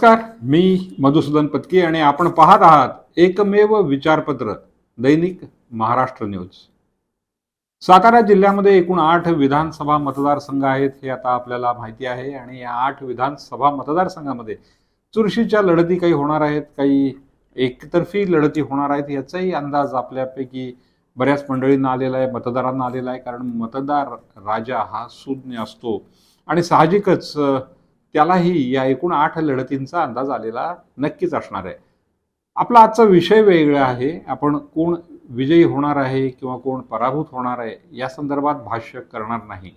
नमस्कार मी मधुसूदन पत्की आणि आपण पाहत आहात एकमेव विचारपत्र दैनिक महाराष्ट्र न्यूज. सातारा जिल्ह्यामध्ये एकूण आठ विधानसभा मतदारसंघ आहेत हे आता आपल्याला माहिती आहे आणि या आठ विधानसभा मतदारसंघामध्ये चुरशीच्या लढती काही होणार आहेत काही एकतर्फी लढती होणार आहेत याचाही अंदाज आपल्यापैकी बऱ्याच मंडळींना आलेला आहे मतदारांना आलेला आहे कारण मतदार राजा हा सुज्ञ असतो. आणि साहजिकच त्यालाही या एकूण आठ लढतींचा अंदाज आलेला नक्कीच असणार आहे. आपला आजचा विषय वेगळा आहे. आपण कोण विजयी होणार आहे किंवा कोण पराभूत होणार आहे या संदर्भात भाष्य करणार नाही.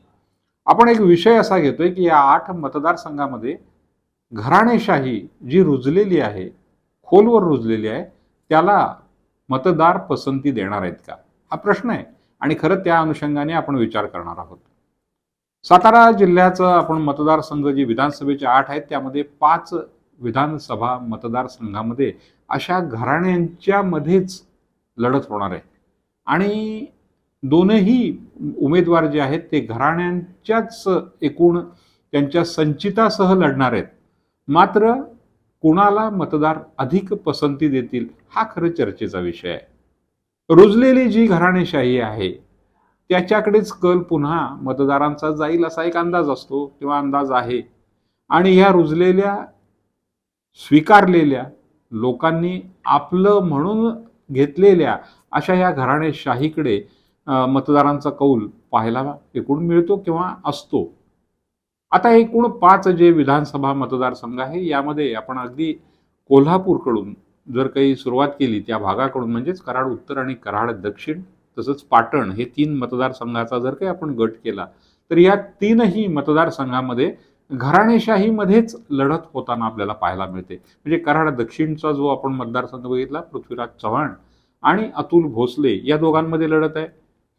आपण एक विषय असा घेतोय की या आठ मतदारसंघामध्ये घराणेशाही जी रुजलेली आहे खोलवर रुजलेली आहे त्याला मतदार पसंती देणार आहेत का? हा प्रश्न आहे आणि खरं त्या अनुषंगाने आपण विचार करणार आहोत. सातारा जिल्ह्याचं आपण मतदारसंघ जे विधानसभेचे आठ आहेत त्यामध्ये पाच विधानसभा मतदारसंघामध्ये अशा घराण्यांच्या मध्येच लढत होणार आहे. आणि दोनही उमेदवार जे आहेत ते घराण्यांच्याच एकूण त्यांच्या संचितासह लढणार आहेत. मात्र कुणाला मतदार अधिक पसंती देतील हा खरं चर्चेचा विषय आहे. रुजलेली जी घराणेशाही आहे त्याच्याकडेच कल पुन्हा मतदारांचा जाईल असा एक अंदाज असतो किंवा अंदाज आहे. आणि ह्या रुजलेल्या स्वीकारलेल्या लोकांनी आपलं म्हणून घेतलेल्या अशा या घराणेशाहीकडे मतदारांचा कौल पाहायला एकूण मिळतो किंवा असतो. आता एकूण पाच जे विधानसभा मतदारसंघ आहे यामध्ये आपण अगदी कोल्हापूरकडून जर काही सुरुवात केली त्या भागाकडून म्हणजेच कराड उत्तर आणि कराड दक्षिण तसंच पाटण हे तीन मतदारसंघाचा जर काही आपण गट केला तर या तीनही मतदारसंघामध्ये घराणेशाहीमध्येच लढत होताना आपल्याला पाहायला मिळते. म्हणजे कराड दक्षिणचा जो आपण मतदारसंघ बघितला पृथ्वीराज चव्हाण आणि अतुल भोसले या दोघांमध्ये लढत आहे.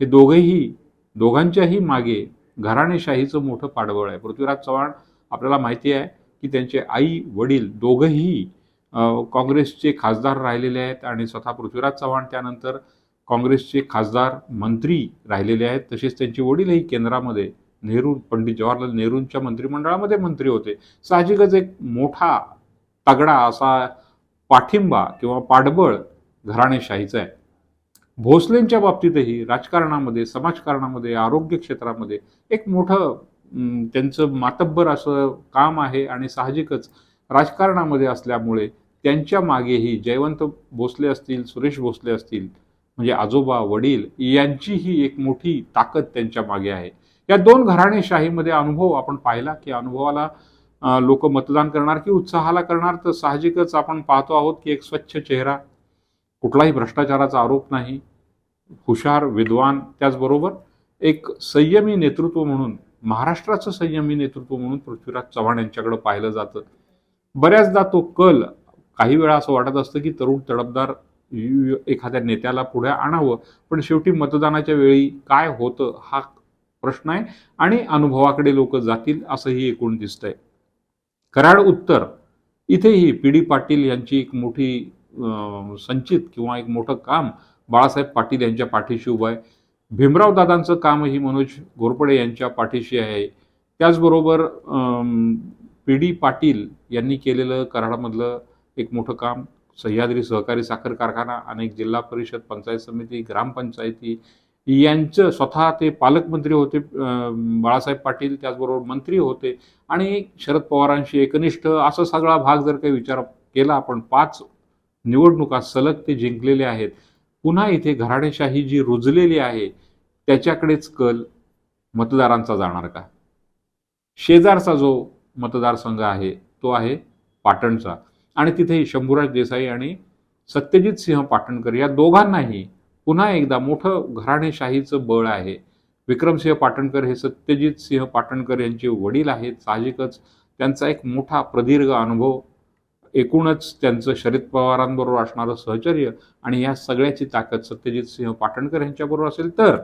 हे दोघेही दोघांच्याही मागे घराणेशाहीचं मोठं पाडबळ आहे. पृथ्वीराज चव्हाण आपल्याला माहिती आहे की त्यांचे आई वडील दोघंही काँग्रेसचे खासदार राहिलेले आहेत आणि स्वतः पृथ्वीराज चव्हाण त्यानंतर काँग्रेसचे खासदार मंत्री राहिलेले आहेत. तसेच त्यांचे वडीलही केंद्रामध्ये नेहरू पंडित जवाहरलाल नेहरूंच्या मंत्रिमंडळामध्ये मंत्री होते. साहजिकच एक मोठा तगडा असा पाठिंबा किंवा पाठबळ घराणेशाहीचं आहे. भोसलेंच्या बाबतीतही राजकारणामध्ये समाजकारणामध्ये आरोग्य क्षेत्रामध्ये एक मोठं त्यांचं मातब्बर असं काम आहे आणि साहजिकच राजकारणामध्ये असल्यामुळे त्यांच्या मागेही जयवंत भोसले असतील सुरेश भोसले असतील म्हणजे आजोबा वडील यांची ही एक मोठी ताकद त्यांच्या मागे आहे. या दोन घराणेशाहीमध्ये अनुभव आपण पाहिला की अनुभवाला लोक मतदान करणार की उत्साहाला करणार तर साहजिकच आपण पाहतो आहोत की एक स्वच्छ चेहरा कुठलाही भ्रष्टाचाराचा आरोप नाही हुशार विद्वान त्याचबरोबर एक संयमी नेतृत्व म्हणून महाराष्ट्राचं संयमी नेतृत्व म्हणून पृथ्वीराज चव्हाण यांच्याकडे पाहिलं जातं. बऱ्याचदा तो कल काही वेळा असं वाटत असतं की तरुण तडफदार एखाद्या नेत्याला पुढे आणावं. पण शेवटी मतदानाच्या वेळी काय होतं हा प्रश्न आहे आणि अनुभवाकडे लोक जातील असंही एकूण दिसतंय. कराड उत्तर इथेही पी डी पाटील यांची एक मोठी संचित किंवा एक मोठं काम बाळासाहेब पाटील यांच्या पाठीशी उभं आहे. भीमराव दादांचं कामही मनोज घोरपडे यांच्या पाठीशी आहे. त्याचबरोबर पी डी पाटील यांनी केलेलं कराडमधलं एक मोठं काम सह्याद्री सहकारी साखर कारखाना अनेक जिल्हा परिषद पंचायत समिती ग्रामपंचायती यांचं स्वतः ते पालकमंत्री होते बाळासाहेब पाटील त्याचबरोबर मंत्री होते आणि शरद पवारांशी एकनिष्ठ असा सगळा भाग जर काही विचार केला आपण पाच निवडणुका सलग ते जिंकलेले आहेत. पुन्हा इथे घराणेशाही जी रुजलेली आहे त्याच्याकडेच कल मतदारांचा जाणार का? शेजारचा जो मतदारसंघ आहे तो आहे पाटणचा. आणि तिथेही शंभूराज देसाई आणि सत्यजित सिंह पाटणकर या दोघांनाही पुन्हा एकदा मोठं घराणेशाहीचं बळ आहे. विक्रमसिंह पाटणकर हे सत्यजित सिंह पाटणकर यांचे वडील आहेत. साहजिकच त्यांचा एक मोठा प्रदीर्घ अनुभव एकूणच त्यांचं शरद पवारांबरोबर असणारं सहचर्य आणि या सगळ्याची ताकद सत्यजित सिंह पाटणकर यांच्याबरोबर असेल तर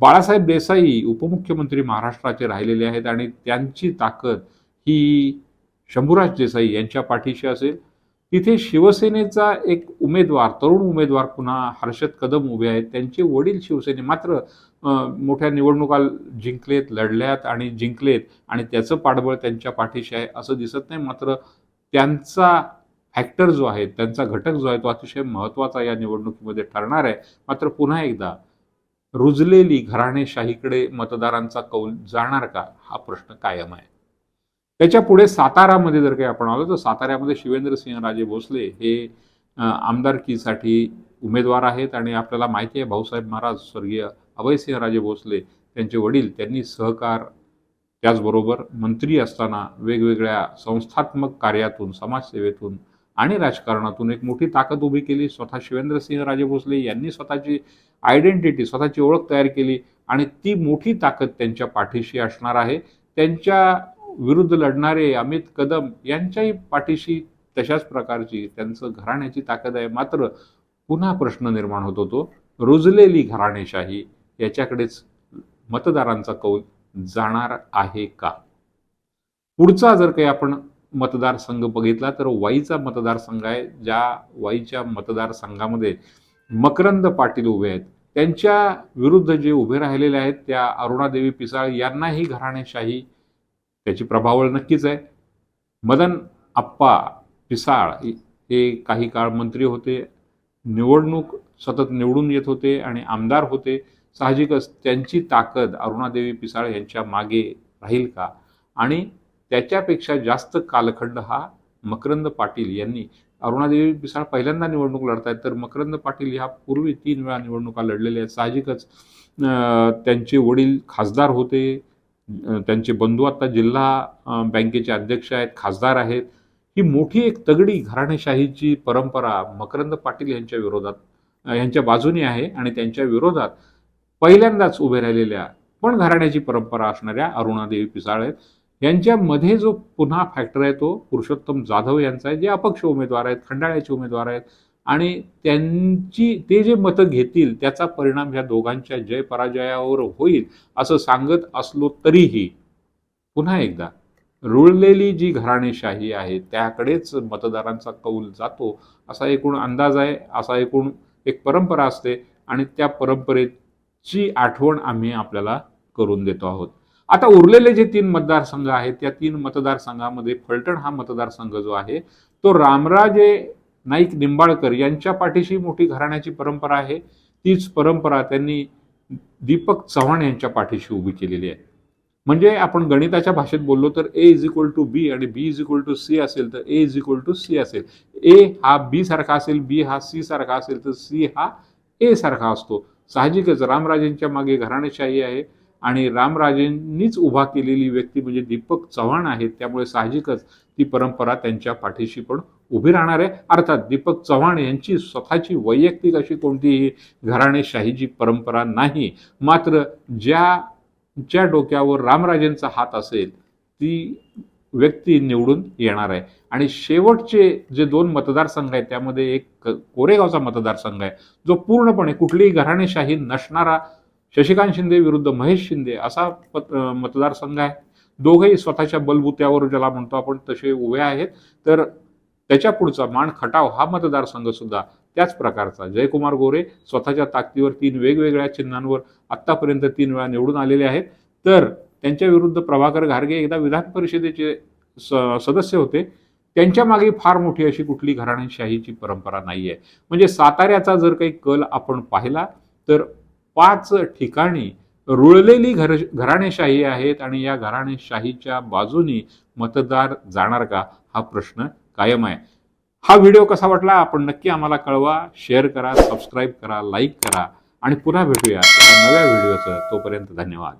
बाळासाहेब देसाई उपमुख्यमंत्री महाराष्ट्राचे राहिलेले आहेत आणि त्यांची ताकद ही शंभूराज देसाई यांच्या पाठीशी असेल. तिथे शिवसेनेचा एक उमेदवार तरुण उमेदवार पुन्हा हर्षद कदम उभे आहेत. त्यांचे वडील शिवसेने मात्र मोठ्या निवडणुका जिंकलेत लढल्यात आणि जिंकलेत आणि त्याचं पाठबळ त्यांच्या पाठीशी आहे असं दिसत नाही. मात्र त्यांचा फॅक्टर जो आहे त्यांचा घटक जो आहे तो अतिशय महत्त्वाचा या निवडणुकीमध्ये ठरणार आहे. मात्र पुन्हा एकदा रुजलेली घराणेशाहीकडे मतदारांचा कौल जाणार का? हा प्रश्न कायम आहे. त्याच्या पुढे सातारामध्ये जर काही आपण आलो तर साताऱ्यामध्ये शिवेंद्रसिंह राजे भोसले हे आमदारकीसाठी उमेदवार आहेत आणि आपल्याला माहिती आहे भाऊसाहेब महाराज स्वर्गीय अभयसिंहराजे भोसले त्यांचे वडील त्यांनी सहकार त्याचबरोबर मंत्री असताना वेगवेगळ्या संस्थात्मक कार्यातून समाजसेवेतून आणि राजकारणातून एक मोठी ताकद उभी केली. स्वतः शिवेंद्रसिंह राजे भोसले यांनी स्वतःची आयडेंटिटी स्वतःची ओळख तयार केली आणि ती मोठी ताकद त्यांच्या पाठीशी असणार आहे. त्यांच्या विरुद्ध लढणारे अमित कदम यांच्याही पाठीशी तशाच प्रकारची त्यांचं घराण्याची ताकद आहे. मात्र पुन्हा प्रश्न निर्माण होतो तो रुजलेली घराणेशाही याच्याकडेच मतदारांचा कौल जाणार आहे का? पुढचा जर काही आपण मतदारसंघ बघितला तर वाईचा मतदारसंघ आहे ज्या वाईच्या मतदारसंघामध्ये मकरंद पाटील उभे आहेत. त्यांच्या विरुद्ध जे उभे राहिलेले आहेत त्या अरुणादेवी पिसाळ यांनाही घराणेशाही त्याची प्रभावळ नक्कीच आहे. मदन आप्पा पिसाळ हे काही काळ मंत्री होते. निवडणूक सतत निवडून येत होते आणि आमदार होते. साहजिकच त्यांची ताकद अरुणादेवी पिसाळ यांच्या मागे राहील का? आणि त्याच्यापेक्षा जास्त कालखंड हा मकरंद पाटील यांनी अरुणादेवी पिसाळ पहिल्यांदा निवडणूक लढतायत तर मकरंद पाटील ह्या पूर्वी तीन वेळा निवडणुका लढलेल्या आहेत. साहजिकच त्यांचे वडील खासदार होते. त्यांचे बंधू आता जिल्हा बँकेचे अध्यक्ष आहेत खासदार आहेत. ही मोठी एक तगडी घराणेशाहीची परंपरा मकरंद पाटील यांच्या विरोधात यांच्या बाजूने आहे आणि त्यांच्या विरोधात पहिल्यांदाच उभे राहिलेल्या पण घराण्याची परंपरा असणाऱ्या अरुणादेवी पिसाळ आहेत. यांच्यामध्ये जो पुन्हा फॅक्टर आहे तो पुरुषोत्तम जाधव यांचा आहे जे अपक्ष उमेदवार आहेत खंडाळ्याचे उमेदवार आहेत. आणि त्यांची ते जे मतं घेतील त्याचा परिणाम ह्या दोघांच्या जय पराजयावर होईल असं सांगत असलो तरीही पुन्हा एकदा रुळलेली जी घराणेशाही आहे त्याकडेच मतदारांचा कौल जातो असा एकूण अंदाज आहे असा एकूण एक परंपरा असते आणि त्या परंपरेची आठवण आम्ही आपल्याला करून देतो आहोत. आता उरलेले जे तीन मतदारसंघ आहेत त्या तीन मतदारसंघामध्ये फलटण हा मतदारसंघ जो आहे तो रामराजे नाईक निंबाळकर यांच्या पाठीशी मोठी घराण्याची परंपरा आहे. तीच परंपरा त्यांनी दीपक चव्हाण यांच्या पाठीशी उभी केलेली आहे. म्हणजे आपण गणिताच्या भाषेत बोललो तर A is equal to B आणि B is equal to C असेल तर A is equal to C असेल. ए हा बी सारखा असेल बी हा सी सारखा असेल तर सी हा ए सारखा असतो. साहजिकच रामराजेंच्या मागे घराणेशाही आहे. आणि रामराजेंनीच उभा केलेली व्यक्ती म्हणजे दीपक चव्हाण आहेत. त्यामुळे साहजिकच ती परंपरा त्यांच्या पाठीशी पण उभी राहणार आहे. अर्थात दीपक चव्हाण यांची स्वतःची वैयक्तिक अशी कोणतीही घराणेशाहीची परंपरा नाही. मात्र ज्या ज्या डोक्यावर रामराजेंचा हात असेल ती व्यक्ती निवडून येणार आहे. आणि शेवटचे जे दोन मतदारसंघ आहेत त्यामध्ये एक कोरेगावचा मतदारसंघ आहे जो पूर्णपणे कुठलीही घराणेशाही नसणारा शशिकांत शिंदे विरुद्ध महेश शिंदे असा पत- मतदारसंघ आहे. दोघेही स्वतःच्या बलबुत्यावर ज्याला म्हणतो आपण तसे उभे आहेत. तर त्याच्या पुढचा मान खटाव हा मतदारसंघ सुद्धा. त्याच प्रकारचा. जयकुमार गोरे स्वतःच्या ताकदीवर तीन वेगवेगळ्या चिन्हांवर आत्तापर्यंत तीन वेळा निवडून आलेले आहेत. तर त्यांच्या विरुद्ध प्रभाकर घारगे एकदा विधान परिषदेचे स- सदस्य होते. त्यांच्या मागे फार मोठी अशी कुठली घराणेशाहीची परंपरा नाही आहे म्हणजे साताऱ्याचा जर काही कल आपण पाहिला तर पाच ठिकाणी रुळलेली घर घराणेशाही आहेत आणि या घराणेशाहीच्या बाजूनी मतदार जाणार का हा प्रश्न कायम आहे. हा व्हिडिओ कसा वाटला आपण नक्की आम्हाला कळवा शेअर करा सबस्क्राईब करा लाईक करा आणि पुन्हा भेटूया नव्या व्हिडिओचं. तोपर्यंत धन्यवाद.